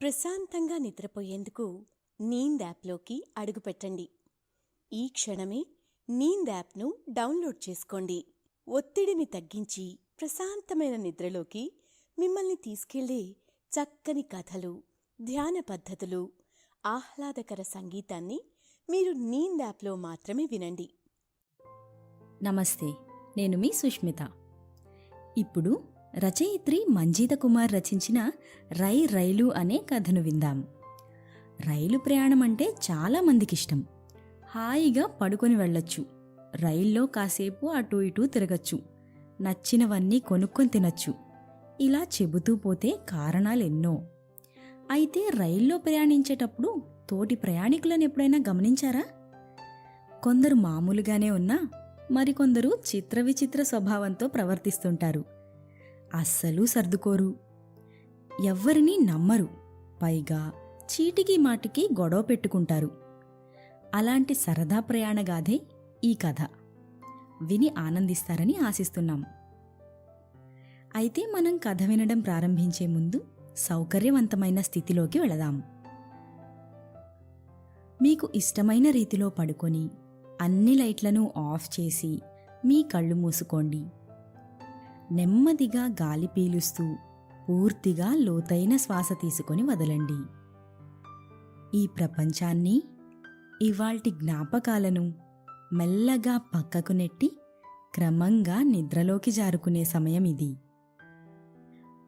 ప్రశాంతంగా నిద్రపోయేందుకు నీంద్ యాప్లోకి అడుగుపెట్టండి ఈ క్షణమే నీంద్ యాప్ను డౌన్లోడ్ చేసుకోండి. ఒత్తిడిని తగ్గించి ప్రశాంతమైన నిద్రలోకి మిమ్మల్ని తీసుకెళ్ళే చక్కని కథలు ధ్యాన పద్ధతులు ఆహ్లాదకర సంగీతాన్ని మీరు నీంద్ యాప్లో మాత్రమే వినండి. నమస్తే నేను మీ సుష్మిత. ఇప్పుడు రచయిత్రి మంజీత కుమార్ రచించిన రై రైలు అనే కథను విందాం. రైలు ప్రయాణం అంటే చాలా మందికిష్టం. హాయిగా పడుకొని వెళ్ళొచ్చు. రైల్లో కాసేపు అటు ఇటు తిరగచ్చు. నచ్చినవన్నీ కొనుక్కొని తినచ్చు. ఇలా చెబుతూ పోతే కారణాలెన్నో. అయితే రైల్లో ప్రయాణించేటప్పుడు తోటి ప్రయాణికులను ఎప్పుడైనా గమనించారా? కొందరు మామూలుగానే ఉన్నా మరికొందరు చిత్ర విచిత్ర స్వభావంతో ప్రవర్తిస్తుంటారు. అస్సలు సర్దుకోరు. ఎవ్వరినీ నమ్మరు. పైగా చీటికి మాటికి గొడవ పెట్టుకుంటారు. అలాంటి సరదా ప్రయాణగాథే ఈ కథ. విని ఆనందిస్తారని ఆశిస్తున్నాం. అయితే మనం కథ వినడం ప్రారంభించే ముందు సౌకర్యవంతమైన స్థితిలోకి వెళదాం. మీకు ఇష్టమైన రీతిలో పడుకొని అన్ని లైట్లను ఆఫ్ చేసి మీ కళ్ళు మూసుకోండి. నెమ్మదిగా గాలి పీలుస్తూ పూర్తిగా లోతైన శ్వాస తీసుకొని వదలండి. ఈ ప్రపంచాన్ని ఇవాల్టి జ్ఞాపకాలను మెల్లగా పక్కకు నెట్టి క్రమంగా నిద్రలోకి జారుకునే సమయం ఇది.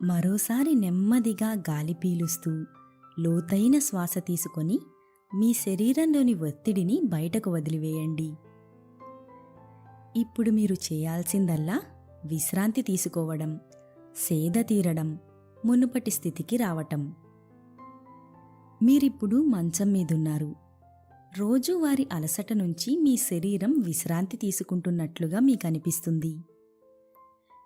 మరోసారి నెమ్మదిగా గాలి పీలుస్తూ లోతైన శ్వాస తీసుకొని మీ శరీరంలోని ఒత్తిడిని బయటకు వదిలివేయండి. ఇప్పుడు మీరు చేయాల్సిందల్లా విశ్రాంతి తీసుకోవడం సేద తీరడం మునుపటి స్థితికి రావటం. మీరిప్పుడు మంచం మీదున్నారు. రోజువారి అలసట నుంచి మీ శరీరం విశ్రాంతి తీసుకుంటున్నట్లుగా మీకు అనిపిస్తుంది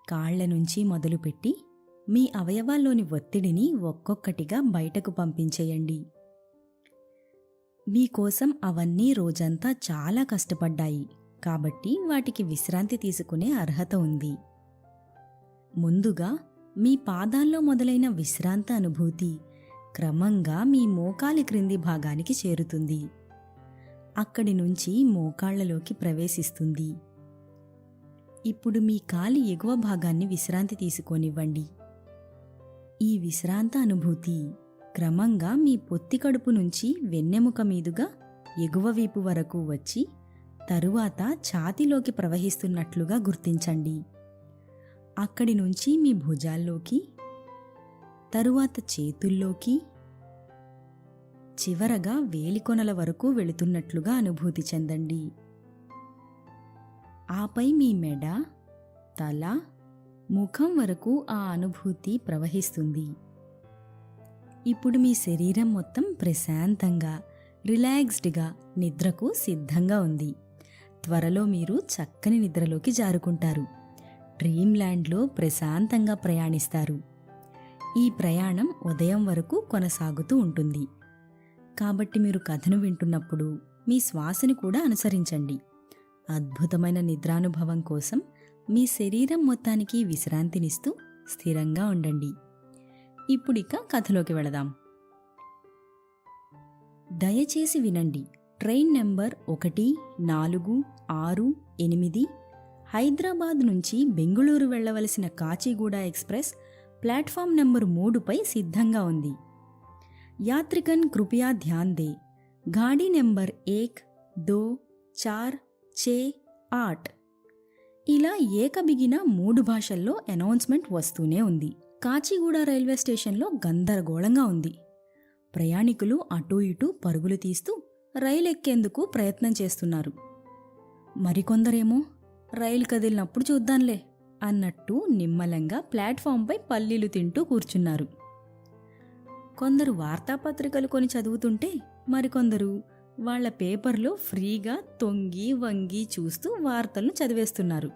కాళ్ళ నుంచి మొదలుపెట్టి మీ అవయవాల్లోని ఒత్తిడిని ఒక్కొక్కటిగా బయటకు పంపించేయండి. మీకోసం అవన్నీ రోజంతా చాలా కష్టపడ్డాయి. కాబట్టి వాటికి విశ్రాంతి తీసుకునే అర్హత ఉంది. ముందుగా మీ పాదాల్లో మొదలైన విశ్రాంత అనుభూతి క్రమంగా మీ మోకాలి క్రింది భాగానికి చేరుతుంది. అక్కడి నుంచి మోకాళ్ళలోకి ప్రవేశిస్తుంది. ఇప్పుడు మీ కాలి ఎగువ భాగాన్ని విశ్రాంతి తీసుకోనివ్వండి. ఈ విశ్రాంత అనుభూతి క్రమంగా మీ పొత్తి కడుపు నుంచి వెన్నెముక మీదుగా ఎగువ వీపు వరకు వచ్చి తరువాత ఛాతిలోకి ప్రవహిస్తున్నట్లుగా గుర్తించండి. అక్కడి నుంచి మీ భుజాల్లోకి తరువాత చేతుల్లోకి చివరగా వేలికొనల వరకు వెళుతున్నట్లుగా అనుభూతి చెందండి. ఆపై మీ మెడ తల ముఖం వరకు ఆ అనుభూతి ప్రవహిస్తుంది. ఇప్పుడు మీ శరీరం మొత్తం ప్రశాంతంగా రిలాక్స్డ్గా నిద్రకు సిద్ధంగా ఉంది. త్వరలో మీరు చక్కని నిద్రలోకి జారుకుంటారు. డ్రీమ్ ల్యాండ్లో ప్రశాంతంగా ప్రయాణిస్తారు. ఈ ప్రయాణం ఉదయం వరకు కొనసాగుతూ ఉంటుంది. కాబట్టి మీరు కథను వింటున్నప్పుడు మీ శ్వాసని కూడా అనుసరించండి. అద్భుతమైన నిద్రానుభవం కోసం మీ శరీరం మొత్తానికి విశ్రాంతినిస్తూ స్థిరంగా ఉండండి. ఇప్పుడిక కథలోకి వెళదాం. దయచేసి వినండి. ట్రైన్ నెంబర్ ఒకటి నాలుగు ఆరు ఎనిమిది హైదరాబాద్ నుంచి బెంగుళూరు వెళ్ళవలసిన కాచిగూడ ఎక్స్ప్రెస్ ప్లాట్ఫామ్ నెంబర్ మూడుపై సిద్ధంగా ఉంది. యాత్రికన్ కృపయా ధ్యాన్ దే. గాడి నెంబర్ ఏక్ దో చార్ చే ఆట్. ఇలా ఏకబిగిన మూడు భాషల్లో అనౌన్స్మెంట్ వస్తూనే ఉంది. కాచిగూడ రైల్వే స్టేషన్లో గందరగోళంగా ఉంది. ప్రయాణికులు అటూ ఇటూ పరుగులు తీస్తూ రైలు ఎక్కేందుకు ప్రయత్నం చేస్తున్నారు. మరికొందరేమో రైలు కదిలినప్పుడు చూద్దాంలే అన్నట్టు నిమ్మలంగా ప్లాట్ఫామ్పై పల్లీలు తింటూ కూర్చున్నారు. కొందరు వార్తాపత్రికలు కొని చదువుతుంటే మరికొందరు వాళ్ళ పేపర్లో ఫ్రీగా తొంగి వంగి చూస్తూ వార్తలను చదివేస్తున్నారు.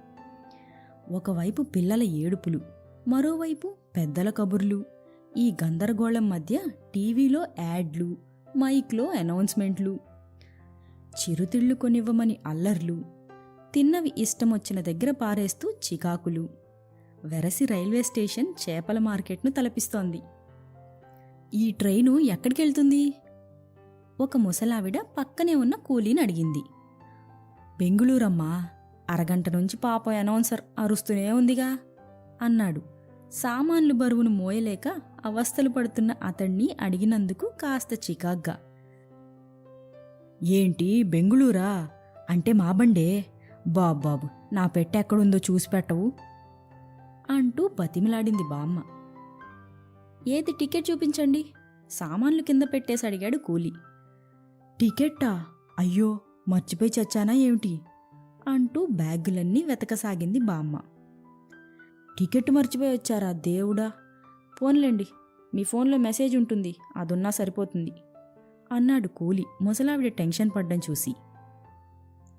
ఒకవైపు పిల్లల ఏడుపులు మరోవైపు పెద్దల కబుర్లు ఈ గందరగోళం మధ్య టీవీలో యాడ్లు మైక్లో అనౌన్స్మెంట్లు. చిరుతిళ్ళు కొనివ్వమని అల్లర్లు. తిన్నవి ఇష్టం వచ్చిన దగ్గర పారేస్తూ చికాకులు. వెరసి రైల్వే స్టేషన్ చేపల మార్కెట్ను తలపిస్తోంది. ఈ ట్రైను ఎక్కడికి వెళ్తుంది ఒక ముసలావిడ పక్కనే ఉన్న కూలీని అడిగింది. బెంగుళూరమ్మా అరగంట నుంచి పాప అనౌన్సర్ అరుస్తూనే ఉందిగా అన్నాడు. సామాన్లు బరువును మోయలేక అవస్థలు పడుతున్న అతణ్ణి అడిగినందుకు కాస్త చికాగ్గా. ఏంటి బెంగుళూరా? అంటే మా బండే? బాబాబు నా పెట్టె ఎక్కడుందో చూసి పెట్టవు. అంటూ బతిమిలాడింది బామ్మ. ఏది టికెట్ చూపించండి? సామాన్లు కింద పెట్టేసి అడిగాడు కూలి. టికెట్టా? అయ్యో మర్చిపోయి చచ్చానా ఏమిటి? అంటూ బ్యాగులన్నీ వెతకసాగింది బామ్మ. టికెట్ మర్చిపోయి వచ్చారా దేవుడా? ఫోన్లేండి. మీ ఫోన్లో మెసేజ్ ఉంటుంది. అదున్నా సరిపోతుంది. అన్నాడు కూలి ముసలావిడ టెన్షన్ పడ్డం చూసి.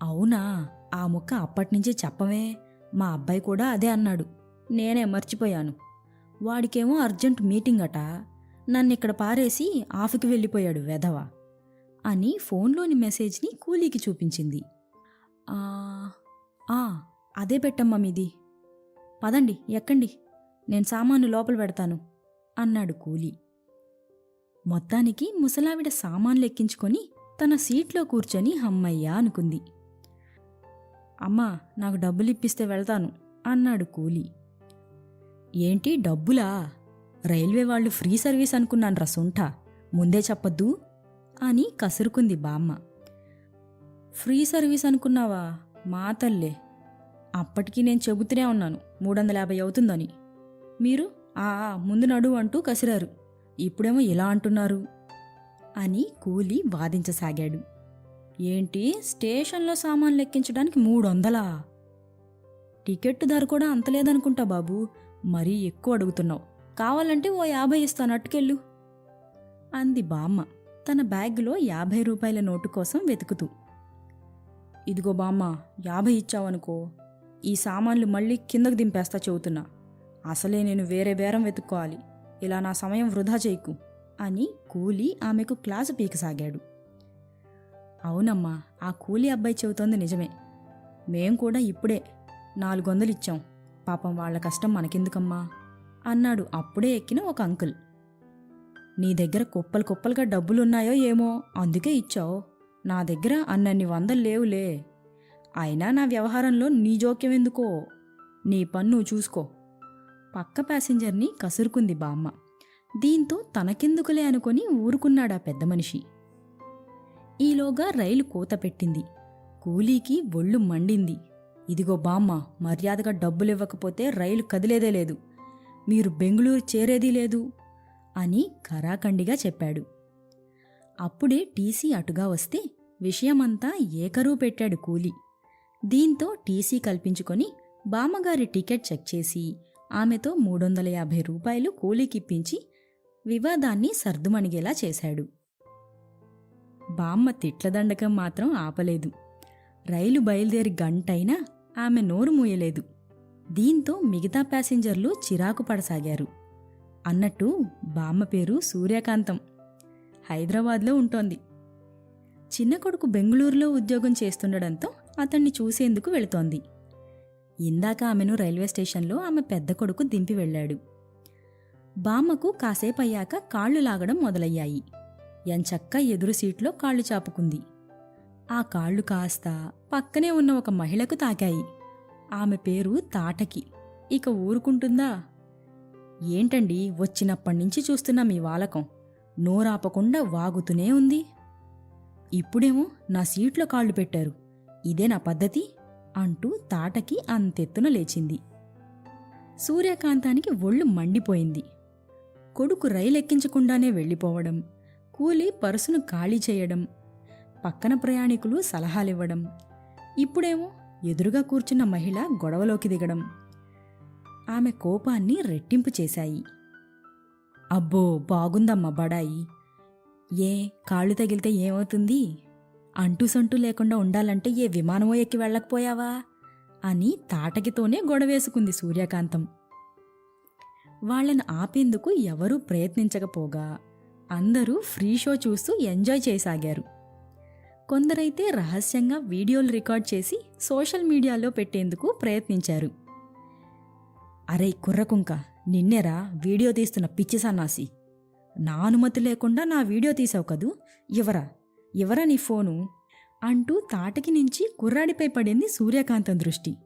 అవునా? ఆ ముక్క అప్పటినుంచే చెప్పమే మా అబ్బాయి కూడా అదే అన్నాడు. నేనే మర్చిపోయాను. వాడికేమో అర్జెంట్ మీటింగ్ అట నన్నిక్కడ పారేసి ఆఫీకి వెళ్ళిపోయాడు వెధవ అని ఫోన్లోని మెసేజ్ని కూలీకి చూపించింది. ఆ, అదే పెట్టమ్మా మీది. పదండి ఎక్కండి. నేను సామాను లోపల పెడతాను అన్నాడు కూలీ. మొత్తానికి ముసలావిడ సామాన్లు ఎక్కించుకొని తన సీట్లో కూర్చొని హమ్మయ్యా అనుకుంది. అమ్మా నాకు డబ్బులు ఇప్పిస్తే వెళ్తాను అన్నాడు కూలీ. ఏంటి డబ్బులా? రైల్వే వాళ్ళు ఫ్రీ సర్వీస్ అనుకున్నాను రా సొంట ముందే చెప్పొద్దు అని కసురుకుంది బామ్మ. ఫ్రీ సర్వీస్ అనుకున్నావా? మా తల్లే అప్పటికి నేను చెబుతూనే ఉన్నాను మూడు వందల యాభై అవుతుందని. మీరు ఆ ముందు నడు అంటూ కసిరారు. ఇప్పుడేమో ఇలా అంటున్నారు అని కూలి వాదించసాగాడు. ఏంటి? స్టేషన్లో సామాన్లు ఎక్కించడానికి మూడు వందలా టికెట్ ధర కూడా అంతలేదనుకుంటా బాబు. మరీ ఎక్కువ అడుగుతున్నావు. కావాలంటే ఓ యాభై ఇస్తాను అట్టుకెళ్ళు అంది బామ్మ. తన బ్యాగ్లో యాభై రూపాయల నోటు కోసం వెతుకుతూ. ఇదిగో బామ్మ యాభై ఇచ్చావనుకో. ఈ సామాన్లు మళ్ళీ కిందకు దింపేస్తా చెబుతున్నా. అసలే నేను వేరే బేరం వెతుక్కోవాలి. ఇలా నా సమయం వృధా చేయకు అని కూలి ఆమెకు క్లాసు పీకసాగాడు. అవునమ్మా ఆ కూలి అబ్బాయి చెబుతోంది నిజమే. మేం కూడా ఇప్పుడే నాలుగు వందలు ఇచ్చాం పాపం వాళ్ళ కష్టం మనకెందుకమ్మా? అన్నాడు అప్పుడే ఎక్కిన ఒక అంకుల్. నీ దగ్గర కుప్పలు కుప్పలుగా డబ్బులున్నాయో ఏమో అందుకే ఇచ్చావు. నా దగ్గర అన్నన్ని వందలు లేవులే. అయినా నా వ్యవహారంలో నీ జోక్యం ఎందుకో? నీ పన్ను చూసుకో. పక్క ప్యాసింజర్ని కసురుకుంది బామ్మ. దీంతో తనకెందుకులే అనుకొని ఊరుకున్నాడా పెద్ద మనిషి. ఈలోగా రైలు కూత పెట్టింది. కూలీకి ఒళ్ళు మండింది. ఇదిగో బామ్మ మర్యాదగా డబ్బులివ్వకపోతే రైలు కదిలేదే లేదు. మీరు బెంగుళూరు చేరేదీ లేదు అని కరాఖండిగా చెప్పాడు. అప్పుడే టీసీ అటుగా వస్తే విషయమంతా ఏకరువు పెట్టాడు కూలి. దీంతో టీసీ కల్పించుకొని బామ్మగారి టికెట్ చెక్ చేసి ఆమెతో మూడొందల యాభై రూపాయలు కూలీకిప్పించి వివాదాన్ని సర్దుమణిగేలా చేశాడు. బామ్మ తిట్లదండకం మాత్రం ఆపలేదు. రైలు బయలుదేరి గంటైనా ఆమె నోరు మూయలేదు. దీంతో మిగతా ప్యాసింజర్లు చిరాకు పడసాగారు. అన్నట్టు బామ్మ పేరు సూర్యకాంతం. హైదరాబాద్లో ఉంటోంది. చిన్న కొడుకు బెంగుళూరులో ఉద్యోగం చేస్తుండడంతో అతన్ని చూసేందుకు వెళుతోంది. ఇందాక ఆమెను రైల్వే స్టేషన్లో ఆమె పెద్ద కొడుకు దింపి వెళ్ళాడు. బామ్మకు కాసేపు అయ్యాక కాళ్ళు లాగడం మొదలయ్యాయి. ఎంచక్క ఎదురు సీట్లో కాళ్ళు చాపుకుంది. ఆ కాళ్ళు కాస్త పక్కనే ఉన్న ఒక మహిళకు తాకాయి. ఆమె పేరు తాటకి. ఇక ఊరుకుంటుందా? ఏంటండి వచ్చినప్పటినుంచి చూస్తున్న మీ వాలకం? నోరాపకుండా వాగుతూనే ఉంది. ఇప్పుడేమో నా సీట్లో కాళ్ళు పెట్టారు. ఇదే నా పద్ధతి? అంటూ తాటకి అంతెత్తున లేచింది. సూర్యకాంతానికి ఒళ్ళు మండిపోయింది. కొడుకు రైలెక్కించకుండానే వెళ్ళిపోవడం కూలి పర్సును ఖాళీ చేయడం పక్కన ప్రయాణికులు సలహాలివ్వడం ఇప్పుడేమో ఎదురుగా కూర్చున్న మహిళ గొడవలోకి దిగడం ఆమె కోపాన్ని రెట్టింపు చేశాయి. అబ్బో బాగుందమ్మా బడాయి. ఏ కాళ్ళు తగిలితే ఏమవుతుంది? అంటూసంటూ లేకుండా ఉండాలంటే ఏ విమానమో ఎక్కి వెళ్ళకపోయావా? అని తాటకితోనే గొడవేసుకుంది సూర్యకాంతం. వాళ్ళని ఆపేందుకు ఎవరూ ప్రయత్నించకపోగా అందరూ ఫ్రీ షో చూస్తూ ఎంజాయ్ చేయసాగారు కొందరైతే రహస్యంగా వీడియోలు రికార్డ్ చేసి సోషల్ మీడియాలో పెట్టేందుకు ప్రయత్నించారు. అరే కుర్రకుంక నిన్నేరా వీడియో తీస్తున్న పిచ్చి సన్నాసి? నా అనుమతి లేకుండా నా వీడియో తీసావు కదూ? ఇవరా ఎవరా నీ ఫోను? అంటూ తాటకి నుంచి కుర్రాడిపై పడింది సూర్యకాంతం దృష్టి.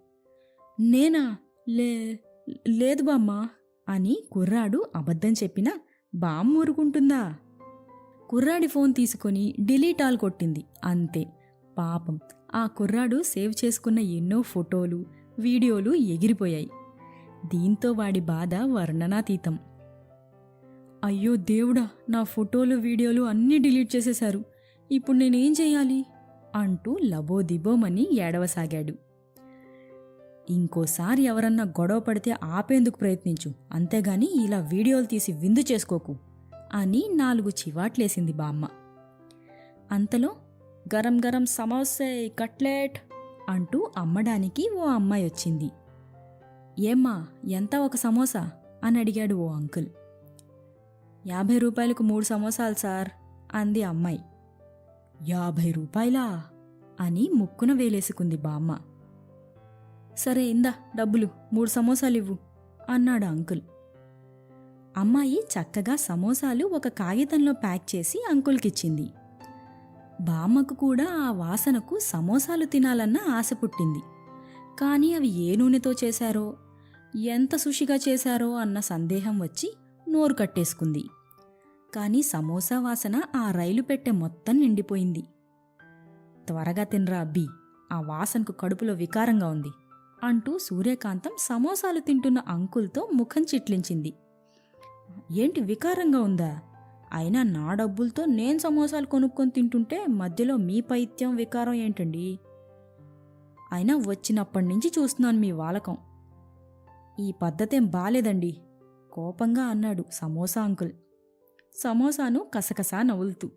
నేనా? లే లేదు బామ్మ అని కుర్రాడు అబద్ధం చెప్పినా బామ్మ ఊరుకుంటుందా? కుర్రాడి ఫోన్ తీసుకొని డిలీట్ ఆల్ కొట్టింది. అంతే. పాపం. ఆ కుర్రాడు సేవ్ చేసుకున్న ఎన్నో ఫోటోలు వీడియోలు ఎగిరిపోయాయి. దీంతో వాడి బాధ వర్ణనాతీతం. అయ్యో దేవుడా నా ఫోటోలు వీడియోలు అన్నీ డిలీట్ చేసేశారు. ఇప్పుడు నేనేం చేయాలి? అంటూ లబోదిబోమని ఏడవసాగాడు. ఇంకోసారి ఎవరన్నా గొడవ పడితే ఆపేందుకు ప్రయత్నించు. అంతేగాని ఇలా వీడియోలు తీసి విందు చేసుకోకు అని నాలుగు చివాట్లేసింది బామ్మ. అంతలో గరం గరం సమోసే కట్లెట్ అంటూ అమ్మడానికి ఓ అమ్మాయి వచ్చింది. ఏమ్మా ఎంత ఒక సమోసా? అని అడిగాడు ఓ అంకుల్. యాభై రూపాయలకు మూడు సమోసాలు సార్ అంది అమ్మాయి. యాభై రూపాయలా? అని ముక్కున వేలేసుకుంది బామ్మ. సరే ఇందా డబ్బులు మూడు సమోసాలు ఇవ్వు అన్నాడు అంకుల్. అమ్మాయి చక్కగా సమోసాలు ఒక కాగితంలో ప్యాక్ చేసి అంకుల్కిచ్చింది. బామ్మకు కూడా ఆ వాసనకు సమోసాలు తినాలన్న ఆశ పుట్టింది. కానీ అవి ఏ నూనెతో చేశారో ఎంత సుషిగా చేశారో అన్న సందేహం వచ్చి నోరు కట్టేసుకుంది. కానీ సమోసా వాసన ఆ రైలు పెట్టె మొత్తం నిండిపోయింది. త్వరగా తినరా అబ్బి ఆ వాసనకు కడుపులో వికారంగా ఉంది అంటూ సూర్యకాంతం సమోసాలు తింటున్న అంకుల్తో ముఖం చిట్లించింది. ఏంటి వికారంగా ఉందా? అయినా నా డబ్బులతో నేను సమోసాలు కొనుక్కొని తింటుంటే మధ్యలో మీ పైత్యం వికారం ఏంటండి? అయినా వచ్చినప్పటి నుంచి చూస్తున్నాను మీ వాలకం. ఈ పద్ధతేం బాలేదండి కోపంగా అన్నాడు సమోసా అంకుల్. సమోసాను కసకసా నవ్వులుతూ.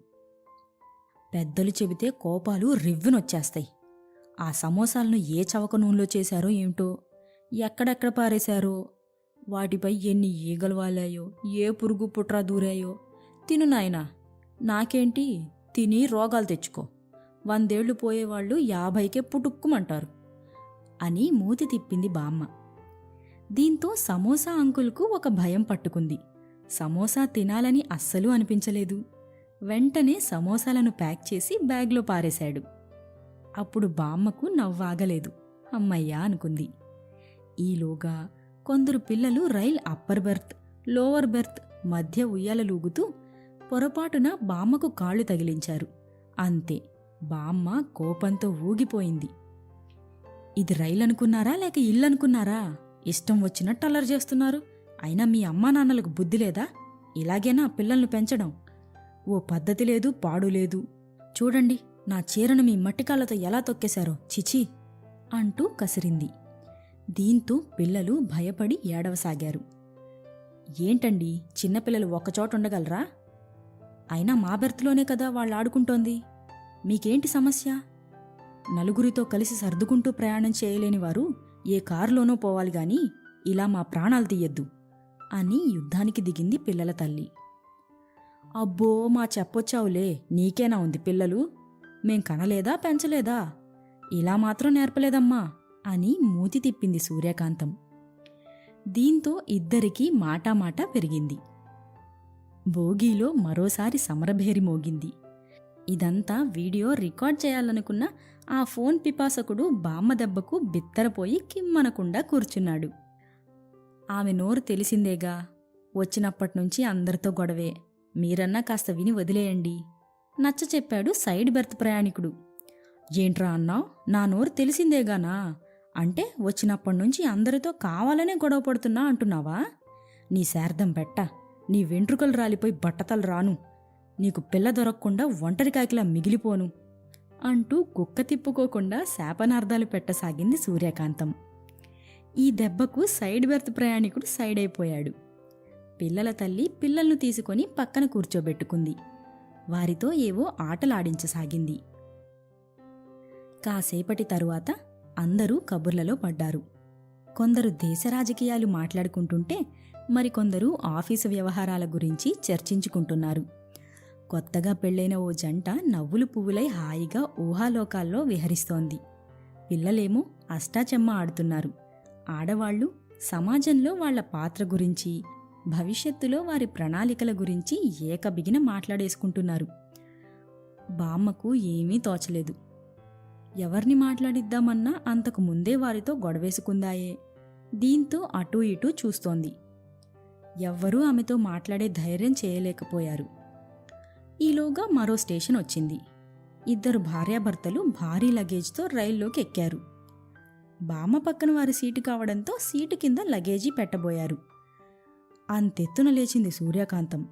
పెద్దలు చెబితే కోపాలు రివ్వునొచ్చేస్తాయి. ఆ సమోసాలను ఏ చవక నూనెలో చేశారో ఏమిటో ఎక్కడెక్కడ పారేశారో వాటిపై ఎన్ని ఈగలు వాలాయో ఏ పురుగు పుట్రా దూరాయో. తిను నాయనా నాకేంటి? తిని రోగాలు తెచ్చుకో. వందేళ్ళు పోయేవాళ్ళు యాభైకే పుటుక్కుమంటారు అని మూతి తిప్పింది బామ్మ. దీంతో సమోసా అంకుల్కు ఒక భయం పట్టుకుంది. సమోసా తినాలని అస్సలు అనిపించలేదు. వెంటనే సమోసాలను ప్యాక్ చేసి బ్యాగ్లో పారేశాడు. అప్పుడు బామ్మకు నవ్వాగలేదు. అమ్మయ్యా అనుకుంది. ఈలోగా కొందరు పిల్లలు rail upper berth lower berth మధ్య ఉయ్యాలలూగుతూ పొరపాటున బామ్మకు కాళ్ళు తగిలించారు. అంతే బామ్మ కోపంతో ఊగిపోయింది. ఇది రైలు అనుకున్నారా లేక ఇల్లు అనుకున్నారా ఇష్టం వచ్చినట్టు అల్లరి చేస్తున్నారు. అయినా మీ అమ్మా నాన్నలకు బుద్ధి లేదా? ఇలాగేనా పిల్లల్ని పెంచడం? ఓ పద్ధతి లేదు పాడు లేదు. చూడండి నా చీరను మీ మట్టికాళ్ళతో ఎలా తొక్కేశారో చిచి! అంటూ కసిరింది. దీంతో పిల్లలు భయపడి ఏడవసాగారు. ఏంటండి చిన్నపిల్లలు ఒక్కచోట ఉండగలరా? అయినా మా బెర్త్లోనే కదా వాళ్ళు ఆడుకుంటోంది మీకేంటి సమస్య? నలుగురితో కలిసి సర్దుకుంటూ ప్రయాణం చేయలేని వారు ఏ కారులోనో పోవాలి గాని ఇలా మా ప్రాణాలు తీయద్దు. అని యుద్ధానికి దిగింది పిల్లల తల్లి. అబ్బో మా చెప్పొచ్చావులే నీకేనా ఉంది పిల్లలు? మేం కనలేదా పెంచలేదా? ఇలా మాత్రం నేర్పలేదమ్మా అని మూతి తిప్పింది సూర్యకాంతం. దీంతో ఇద్దరికీ మాటామాట పెరిగింది. భోగిలో మరోసారి సమరభేరి మోగింది. ఇదంతా వీడియో రికార్డ్ చేయాలనుకున్న ఆ ఫోన్ పిపాసకుడు బామ్మ దెబ్బకు బిత్తరపోయి కిమ్మనకుండా కూర్చున్నాడు. ఆమె నోరు తెలిసిందేగా. వచ్చినప్పటినుంచి అందరితో గొడవే. మీరన్నా కాస్త విని వదిలేయండి. నచ్చ చెప్పాడు సైడ్ బెర్త్ ప్రయాణికుడు. ఏంట్రా అన్నావు? నా నోరు తెలిసిందేగానా? అంటే వచ్చినప్పటినుంచి అందరితో కావాలనే గొడవ పడుతున్నా అంటున్నావా? నీ శార్థం పెట్ట నీ వెంట్రుకలు రాలిపోయి బట్టతలు రాను. నీకు పిల్ల దొరకకుండా ఒంటరి కాకిలా మిగిలిపోను. అంటూ కుక్క తిప్పుకోకుండా శాపనార్థాలు పెట్టసాగింది సూర్యకాంతం. ఈ దెబ్బకు సైడ్ బెర్త్ ప్రయాణికుడు సైడ్ అయిపోయాడు పిల్లల తల్లి పిల్లలను తీసుకొని పక్కన కూర్చోబెట్టుకుంది. వారితో ఏవో ఆటలాడించసాగింది. కాసేపటి తరువాత అందరూ కబుర్లలో పడ్డారు. కొందరు దేశ రాజకీయాలు మాట్లాడుకుంటుంటే మరికొందరు ఆఫీసు వ్యవహారాల గురించి చర్చించుకుంటున్నారు. కొత్తగా పెళ్ళైన ఓ జంట నవ్వులు పువ్వులై హాయిగా ఊహాలోకాల్లో విహరిస్తోంది. పిల్లలేమో అష్టాచెమ్మ ఆడుతున్నారు. ఆడవాళ్ళు సమాజంలో వాళ్ళ పాత్ర గురించి భవిష్యత్తులో వారి ప్రణాళికల గురించి ఏకబిగిన మాట్లాడేసుకుంటున్నారు. బామ్మకు ఏమీ తోచలేదు. ఎవరిని మాట్లాడిద్దామన్నా అంతకు ముందే వారితో గొడవేసుకుందాయే. దీంతో అటూ ఇటూ చూస్తోంది. ఎవ్వరూ ఆమెతో మాట్లాడే ధైర్యం చేయలేకపోయారు. ఈలోగా మరో స్టేషన్ వచ్చింది. ఇద్దరు భార్యాభర్తలు భారీ లగేజ్తో రైల్లోకి ఎక్కారు బామ్మ పక్కన వారి సీటు కావడంతో సీటు కింద లగేజీ పెట్టబోయారు. అంతెత్తున లేచింది సూర్యకాంతం.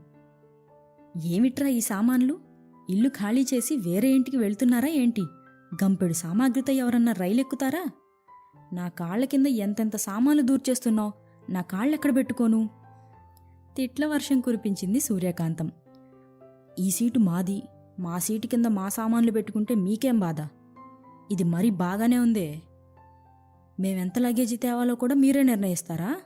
ఏమిట్రా ఈ సామాన్లు? ఇల్లు ఖాళీ చేసి వేరే ఇంటికి వెళ్తున్నారా ఏంటి? గంపెడు సామాగ్రితో ఎవరన్నా రైలెక్కుతారా? నా కాళ్ళ కింద ఎంతెంత సామాన్లు దూర్చేస్తున్నావు? నా కాళ్ళెక్కడ పెట్టుకోను? తిట్ల వర్షం కురిపించింది సూర్యకాంతం. ఈ సీటు మాది. మా సీటు కింద మా సామాన్లు పెట్టుకుంటే మీకేం బాధ? ఇది మరీ బాగానే ఉందే. మేమెంత లగేజీ తేవాలో కూడా మీరే నిర్ణయిస్తారా?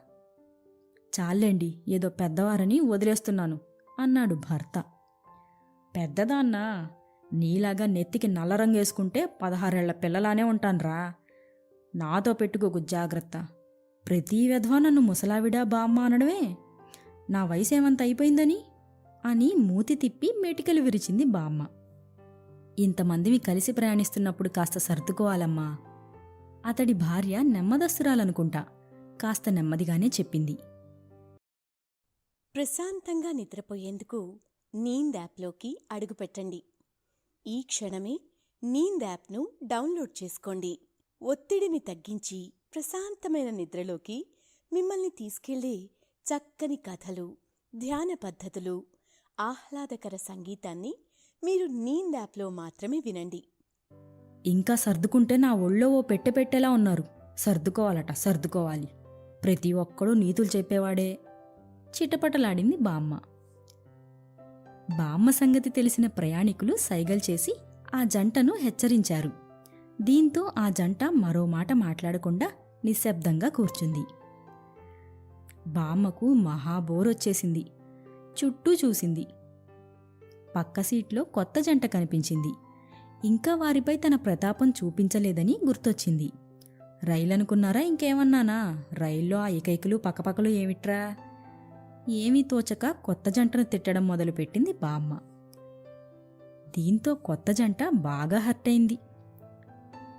చాలండి ఏదో పెద్దవారని వదిలేస్తున్నాను అన్నాడు భర్త. పెద్దదాన్నా నీలాగా నెత్తికి నల్ల రంగేసుకుంటే పదహారేళ్ళ పిల్లలానే ఉంటాన్రా. నాతో పెట్టుకోకు జాగ్రత్త. ప్రతి విధవా నన్ను ముసలావిడా బామ్మ అనడమే? నా వయసు ఏమంత అయిపోయిందని? అని మూతి తిప్పి మెటికలు విరిచింది బామ్మ. ఇంతమందివి కలిసి ప్రయాణిస్తున్నప్పుడు కాస్త సర్దుకోవాలమ్మా. అతడి భార్య నెమ్మదస్తురాలనుకుంటా. కాస్త నెమ్మదిగానే చెప్పింది. ప్రశాంతంగా నిద్రపోయేందుకు నీంద్ యాప్లోకి అడుగుపెట్టండి. ఈ క్షణమే నీంద్ యాప్ను డౌన్లోడ్ చేసుకోండి. ఒత్తిడిని తగ్గించి ప్రశాంతమైన నిద్రలోకి మిమ్మల్ని తీసుకెళ్ళే చక్కని కథలు ధ్యాన పద్ధతులు ఆహ్లాదకర సంగీతాన్ని మీరు నీంద్ యాప్లో మాత్రమే వినండి. ఇంకా సర్దుకుంటే నా ఒళ్ళో ఓ పెట్టె పెట్టేలా ఉన్నారు. సర్దుకోవాలట సర్దుకోవాలి. ప్రతి ఒక్కడూ నీతులు చెప్పేవాడే. చిటపటలాడింది బామ్మ. బామ్మ సంగతి తెలిసిన ప్రయాణికులు సైగల్ చేసి ఆ జంటను హెచ్చరించారు. దీంతో ఆ జంట మరో మాట మాట్లాడకుండా నిశ్శబ్దంగా కూర్చుంది. బామ్మకు మహాబోరొచ్చేసింది చుట్టూ చూసింది. పక్క సీట్లో కొత్త జంట కనిపించింది. ఇంకా వారిపై తన ప్రతాపం చూపించలేదని గుర్తొచ్చింది. రైలనుకున్నారా ఇంకేమన్నానా? రైల్లో ఆ ఇకైకలు పక్కపక్కలు ఏమిట్రా? ఏమీ తోచక కొత్త జంటను తిట్టడం మొదలుపెట్టింది బామ్మ. దీంతో కొత్త జంట బాగా హర్ట్ అయింది.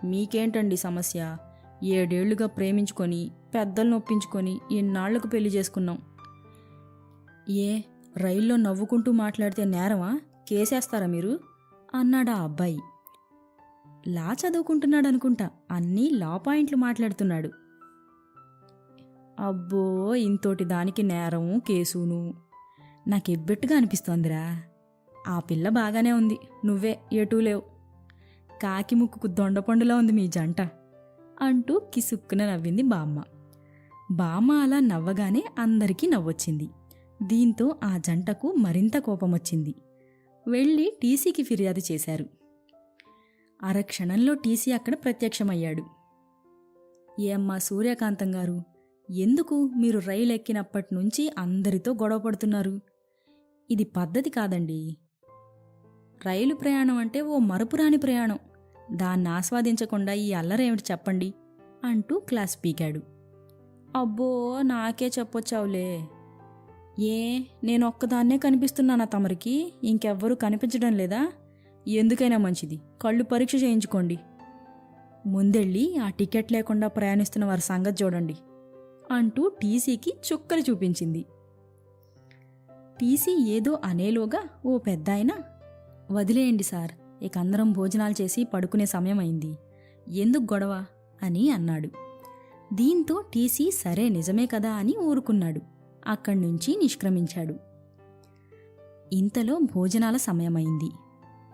మీకేంటండి సమస్య? ఏడేళ్ళుగా ప్రేమించుకొని పెద్దలు నొప్పించుకొని ఎన్నాళ్ళకు పెళ్ళి చేసుకున్నాం? ఏ రైల్లో నవ్వుకుంటూ మాట్లాడితే నేరమా? కేసేస్తారా మీరు? అన్నాడా ఆ అబ్బాయి. లా చదువుకుంటున్నాడు అనుకుంటా అన్నీ లా పాయింట్లు మాట్లాడుతున్నాడు. అబ్బో ఇంతోటి దానికి నేరము కేసును. నాకు ఎబ్బెట్టుగా అనిపిస్తోందిరా. ఆ పిల్ల బాగానే ఉంది. నువ్వే ఎటూ లేవు. కాకి ముక్కుకు దొండపండులా ఉంది మీ జంట అంటూ కిసుక్కున నవ్వింది బామ్మ. బామ్మ అలా నవ్వగానే అందరికీ నవ్వొచ్చింది. దీంతో ఆ జంటకు మరింత కోపమొచ్చింది. వెళ్ళి టీసీకి ఫిర్యాదు చేశారు. అరక్షణంలో టీసీ అక్కడ ప్రత్యక్షమయ్యాడు. ఏమ్మా సూర్యకాంతం గారు ఎందుకు మీరు రైలు ఎక్కినప్పటి నుంచి అందరితో గొడవ పడుతున్నారు? ఇది పద్ధతి కాదండి. రైలు ప్రయాణం అంటే ఓ మరపురాని ప్రయాణం. దాన్ని ఆస్వాదించకుండా ఈ అల్లరేమిటి చెప్పండి అంటూ క్లాస్ పీకాడు. అబ్బో నాకే చెప్పొచ్చావులే. ఏ నేను ఒక్కదాన్నే కనిపిస్తున్నానా తమరికి? ఇంకెవ్వరూ కనిపించడం లేదా? ఎందుకైనా మంచిది. కళ్ళు పరీక్ష చేయించుకోండి. ముందెళ్ళి ఆ టికెట్ లేకుండా ప్రయాణిస్తున్న వారి సంగతి చూడండి అంటూ టీసీకి చుక్కలు చూపించింది. టీసీ ఏదో అనేలోగా ఓ పెద్దాయన వదిలేయండి సార్ ఇక అందరం భోజనాలు చేసి పడుకునే సమయం అయింది. ఎందుకు గొడవ? అని అన్నాడు. దీంతో టీసీ సరే నిజమే కదా అని ఊరుకున్నాడు. అక్కడి నుంచి నిష్క్రమించాడు. ఇంతలో భోజనాల సమయమైంది.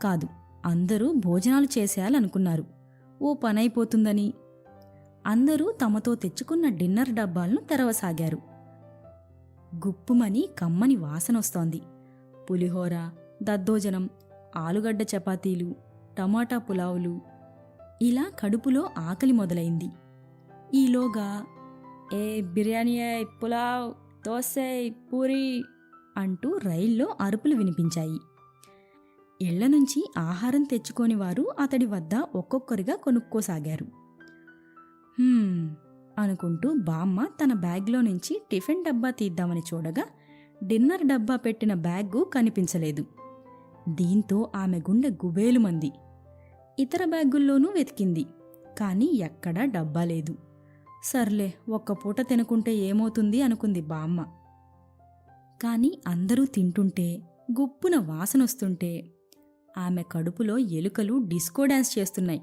కాదు అందరూ భోజనాలు చేసేయాలనుకున్నారు. ఓ పనైపోతుందని. అందరూ తమతో తెచ్చుకున్న డిన్నర్ డబ్బాలను తెరవసాగారు. గుప్పుమని కమ్మని వాసనొస్తోంది. పులిహోర దద్దోజనం ఆలుగడ్డ చపాతీలు టమాటా పులావులు. ఇలా కడుపులో ఆకలి మొదలైంది. ఈలోగా ఏ బిర్యానీ పులావ్ దోశ పూరి అంటూ రైల్లో అరుపులు వినిపించాయి. ఇళ్ళ నుంచి ఆహారం తెచ్చుకోని వారు అతడి వద్ద ఒక్కొక్కరిగా కొనుక్కోసాగారు. అనుకుంటూ బామ్మ తన బ్యాగ్లో నుంచి టిఫిన్ డబ్బా తీద్దామని చూడగా డిన్నర్ డబ్బా పెట్టిన బ్యాగు కనిపించలేదు. దీంతో ఆమె గుండె గుబేలుమంది. ఇతర బ్యాగుల్లోనూ వెతికింది కానీ ఎక్కడా డబ్బా లేదు. సర్లే ఒక్క పూట తినకుంటే ఏమవుతుంది? అనుకుంది బామ్మ. కాని అందరూ తింటుంటే గుప్పున వాసనొస్తుంటే ఆమె కడుపులో ఎలుకలు డిస్కో డ్యాన్స్ చేస్తున్నాయి.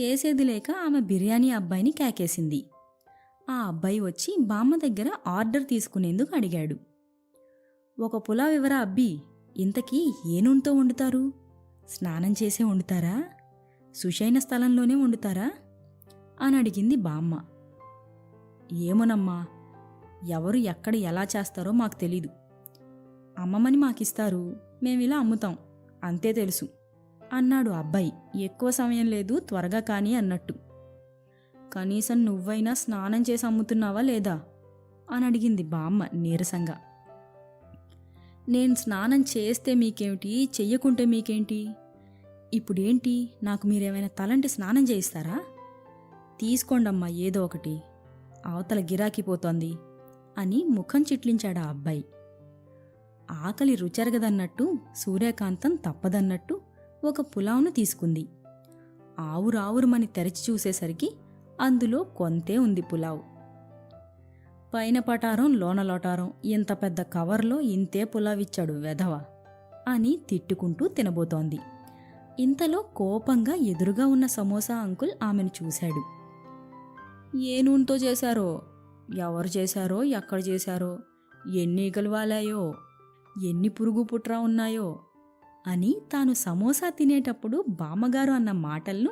చేసేది లేక ఆమె బిర్యానీ అబ్బాయిని కేకేసింది. ఆ అబ్బాయి వచ్చి బామ్మ దగ్గర ఆర్డర్ తీసుకునేందుకు అడిగాడు. ఒక పులావ్ ఇవరా అబ్బి? ఇంతకీ ఏ నూనెతో వండుతారు? స్నానం చేసే వండుతారా? సుషైన స్థలంలోనే వండుతారా? అని అడిగింది బామ్మ. ఏమోనమ్మా ఎవరు ఎక్కడ ఎలా చేస్తారో మాకు తెలీదు. అమ్మమని మాకిస్తారు మేమిలా అమ్ముతాం అంతే తెలుసు అన్నాడు అబ్బాయి. ఎక్కువ సమయం లేదు త్వరగా కానీ అన్నట్టు. కనీసం నువ్వైనా స్నానం చేసి అమ్ముతున్నావా లేదా? అని అడిగింది బామ్మ నీరసంగా. నేను స్నానం చేస్తే మీకేమిటి చెయ్యకుంటే మీకేంటి? ఇప్పుడేంటి నాకు మీరేమైనా తలంటి స్నానం చేయిస్తారా? తీసుకోండమ్మా ఏదో ఒకటి. అవతల గిరాకిపోతోంది అని ముఖం చిట్లించాడు ఆ అబ్బాయి. ఆకలి రుచెరగదన్నట్టు సూర్యకాంతం తప్పదన్నట్టు ఒక పులావును తీసుకుంది. ఆవురావురుమని తెరచి చూసేసరికి అందులో కొంతే ఉంది పులావు. పైన పటారం లోన లోటారం ఇంత పెద్ద కవర్లో ఇంతే పులావిచ్చాడు వెధవ అని తిట్టుకుంటూ తినబోతోంది. ఇంతలో కోపంగా ఎదురుగా ఉన్న సమోసా అంకుల్ ఆమెను చూశాడు. ఏ నూనెతో చేశారో? ఎవరు చేశారో? ఎక్కడ చేశారో? ఎన్ని ఈగలు వాలాయో? ఎన్ని పురుగు పుట్రా ఉన్నాయో? అని తాను సమోసా తినేటప్పుడు బామ్మగారు అన్న మాటలను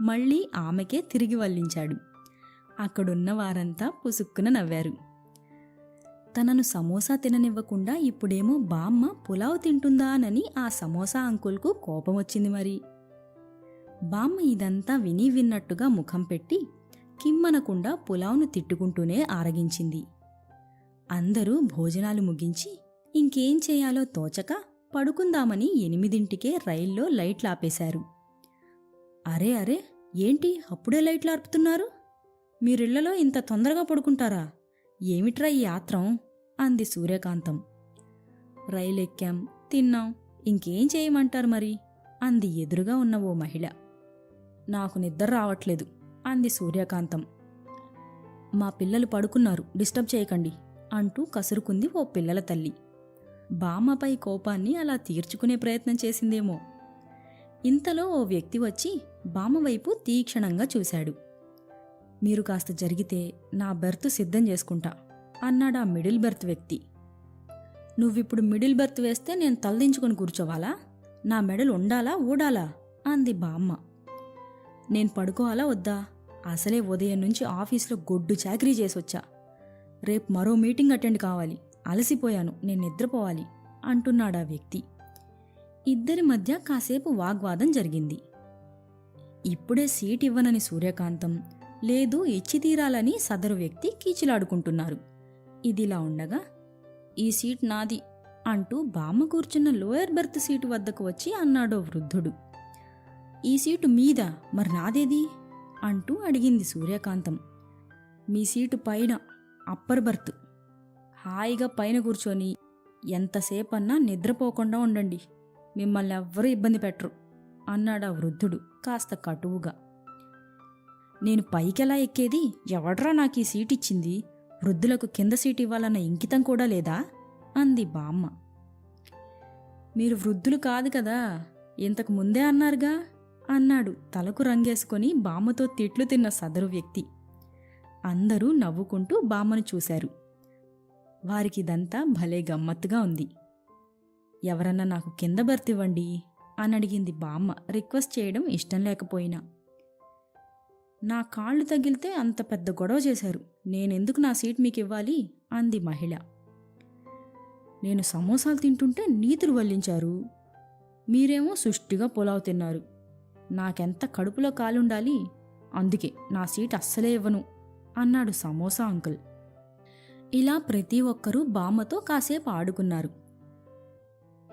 మళ్ళీ ఆమెకే తిరిగి వల్లించాడు. అక్కడున్న వారంతా పుసుక్కున నవ్వారు. తనను సమోసా తిననివ్వకుండా ఇప్పుడేమో బామ్మ పులావ్ తింటుందానని ఆ సమోసా అంకుల్కు కోపం వచ్చింది మరి. బామ్మ ఇదంతా విని విన్నట్టుగా ముఖం పెట్టి కిమ్మనకుండా పులావును తిట్టుకుంటూనే ఆరగించింది. అందరూ భోజనాలు ముగించి ఇంకేం చేయాలో తోచక పడుకుందామని ఎనిమిదింటికే రైల్లో లైట్లు ఆపేశారు. అరే అరే ఏంటి అప్పుడే లైట్లు ఆర్పుతున్నారు? మీరిళ్ళలో ఇంత తొందరగా పడుకుంటారా? ఏమిట్రా ఈ యాత్రం అంది సూర్యకాంతం. రైలెక్కాం తిన్నాం ఇంకేం చేయమంటారు మరి? అంది ఎదురుగా ఉన్న ఓ మహిళ. నాకు నిద్ర రావట్లేదు. అంది సూర్యకాంతం. మా పిల్లలు పడుకున్నారు డిస్టర్బ్ చేయకండి అంటూ కసురుకుంది ఓ పిల్లల తల్లి. బామ్మపై కోపాన్ని అలా తీర్చుకునే ప్రయత్నం చేసిందేమో. ఇంతలో ఓ వ్యక్తి వచ్చి బామ్మ వైపు తీక్షణంగా చూశాడు. మీరు కాస్త జరిగితే నా బెర్త్ సిద్ధం చేసుకుంటా ఆ మిడిల్ బెర్త్ వ్యక్తి. నువ్విప్పుడు మిడిల్ బెర్త్ వేస్తే నేను తలదించుకొని కూర్చోవాలా? నా మెడలు ఉండాలా ఊడాలా? అంది బామ్మ. నేను పడుకోవాలా వద్దా? అసలే ఉదయం నుంచి ఆఫీస్లో గొడ్డు చాకరీ చేసొచ్చా. రేపు మరో మీటింగ్ అటెండ్ కావాలి. అలసిపోయాను. నేను నిద్రపోవాలి అంటున్నాడా వ్యక్తి. ఇద్దరి మధ్య కాసేపు వాగ్వాదం జరిగింది. ఇప్పుడే సీట్ ఇవ్వనని సూర్యకాంతం లేదు ఇచ్చి తీరాలని సదరు వ్యక్తి కీచిలాడుకుంటున్నారు. ఇదిలా ఉండగా ఈ సీట్ నాది అంటూ బామ్మ కూర్చున్న లోయర్ బెర్త్ సీటు వద్దకు వచ్చి అన్నాడో వృద్ధుడు. ఈ సీటు మీద? మరి నాదేది? అంటూ అడిగింది సూర్యకాంతం. మీ సీటు పైన అప్పర్ బర్త్. హాయిగా పైన కూర్చొని ఎంతసేపన్నా నిద్రపోకుండా ఉండండి. మిమ్మల్ని ఎవ్వరూ ఇబ్బంది పెట్టరు అన్నాడా వృద్ధుడు కాస్త కటువుగా. నేను పైకెలా ఎక్కేది? ఎవడ్రా నాకు ఈ సీట్ ఇచ్చింది వృద్ధులకు కింద సీట్ ఇవ్వాలన్న ఇంకితం కూడా లేదా? అంది బామ్మ. మీరు వృద్ధులు కాదు కదా ఇంతకు ముందే అన్నారుగా. అన్నాడు తలకు రంగేసుకొని బామ్మతో తిట్లు తిన్న సదరు వ్యక్తి. అందరూ నవ్వుకుంటూ బామ్మను చూశారు. వారికిదంతా భలే గమ్మత్తుగా ఉంది. ఎవరన్నా నాకు కింద బర్తివ్వండి అని అడిగింది బామ్మ రిక్వెస్ట్ చేయడం ఇష్టం లేకపోయినా. నా కాళ్ళు తగిలితే అంత పెద్ద గొడవ చేశారు. నేనెందుకు నా సీట్ మీకు ఇవ్వాలి అంది మహిళ. నేను సమోసాలు తింటుంటే నీతులు వల్లించారు. మీరేమో సుష్టిగా పులావ్ తిన్నారు. నాకెంత కడుపులో కాలుండాలి? అందుకే నా సీట్ అస్సలే ఇవ్వను అన్నాడు సమోసా అంకుల్. ఇలా ప్రతి ఒక్కరూ బామ్మతో కాసేపు ఆడుకున్నారు.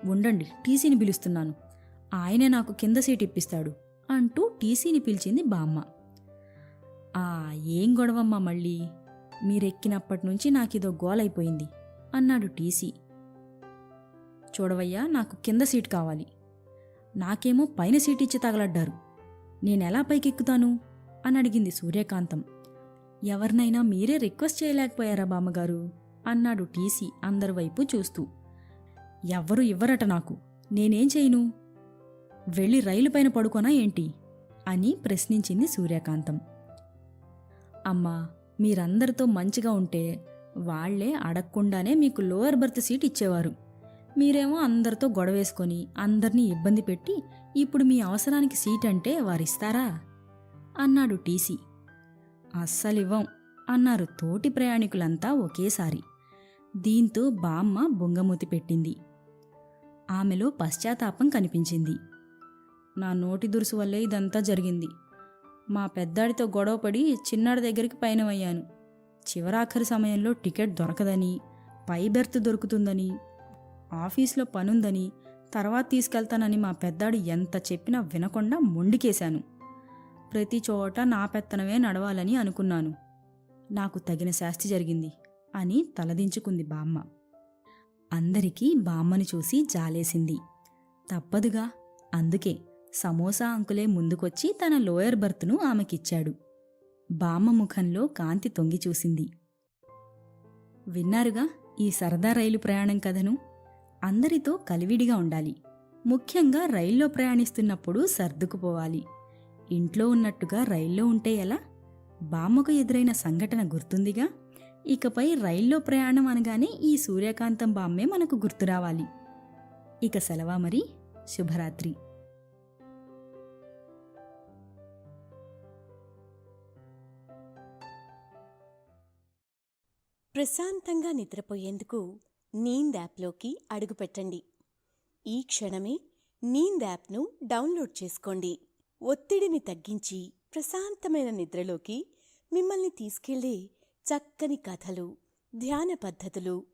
ఉండండి టీసీని పిలుస్తున్నాను. ఆయనే నాకు కింద సీట్ ఇప్పిస్తాడు అంటూ టీసీని పిలిచింది బామ్మ. ఆ ఏం గొడవమ్మా మళ్ళీ? మీరెక్కినప్పటి నుంచి నాకిదో గోలైపోయింది అన్నాడు టీసీ. చూడవయ్యా నాకు కింద సీట్ కావాలి. నాకేమో పైన సీట్ ఇచ్చి తగలడ్డారు. నేనెలా పైకెక్కుతాను? అని అడిగింది సూర్యకాంతం. ఎవరినైనా మీరే రిక్వెస్ట్ చేయలేకపోయారా బామ్మగారు? అన్నాడు టీసీ అందరి వైపు చూస్తూ. ఎవ్వరు ఇవ్వరట నాకు. నేనేం చేయను? వెళ్ళి రైలు పైన పడుకోనా ఏంటి? అని ప్రశ్నించింది సూర్యకాంతం. అమ్మా మీరందరితో మంచిగా ఉంటే వాళ్ళే అడగకుండానే మీకు లోయర్ బర్త్ సీట్ ఇచ్చేవారు. మీరేమో అందరితో గొడవేసుకొని అందరినీ ఇబ్బంది పెట్టి ఇప్పుడు మీ అవసరానికి సీట్ అంటే వారిస్తారా? అన్నాడు టీసీ. అస్సలివ్వం అన్నారు తోటి ప్రయాణికులంతా ఒకేసారి. దీంతో బామ్మ బొంగమూతి పెట్టింది. ఆమెలో పశ్చాత్తాపం కనిపించింది. నా నోటి దురుసు వల్లే ఇదంతా జరిగింది. మా పెద్దాడితో గొడవపడి చిన్నాడి దగ్గరికి పయనమయ్యాను. చివరాఖరి సమయంలో టికెట్ దొరకదని పై బెర్త్ దొరుకుతుందని ఆఫీస్లో పనుందని తర్వాత తీసుకెళ్తానని మా పెద్దాడు ఎంత చెప్పినా వినకుండా మొండికేశాను. ప్రతి చోట నా పెత్తనమే నడవాలని అనుకున్నాను. నాకు తగిన శాస్తి జరిగింది అని తలదించుకుంది బామ్మ. అందరికీ బామ్మని చూసి జాలేసింది. తప్పదుగా అందుకే సమోసా అంకులే ముందుకొచ్చి తన లోయర్ బర్త్ను ఆమెకిచ్చాడు. బామ్మ ముఖంలో కాంతి తొంగి చూసింది. విన్నారుగా ఈ సరదా రైలు ప్రయాణం కథను? అందరితో కలివిడిగా ఉండాలి. ముఖ్యంగా రైల్లో ప్రయాణిస్తున్నప్పుడు సర్దుకుపోవాలి. ఇంట్లో ఉన్నట్టుగా రైల్లో ఉంటే ఎలా? బామ్మకు ఎదురైన సంఘటన గుర్తుందిగా? ఇకపై రైల్లో ప్రయాణం అనగానే ఈ సూర్యకాంతం బామ్మే మనకు గుర్తు రావాలి. ఇక సెలవా మరి? శుభరాత్రి. ప్రశాంతంగా నిద్రపోయేందుకు నీంద్ యాప్లోకి అడుగుపెట్టండి ఈ క్షణమే నీంద్ యాప్ను డౌన్లోడ్ చేసుకోండి. ఒత్తిడిని తగ్గించి ప్రశాంతమైన నిద్రలోకి మిమ్మల్ని తీసుకెళ్ళే చక్కని కథలు ధ్యాన పద్ధతులు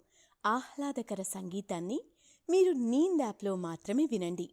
ఆహ్లాదకర సంగీతాన్ని మీరు నీంద్ యాప్లో మాత్రమే వినండి.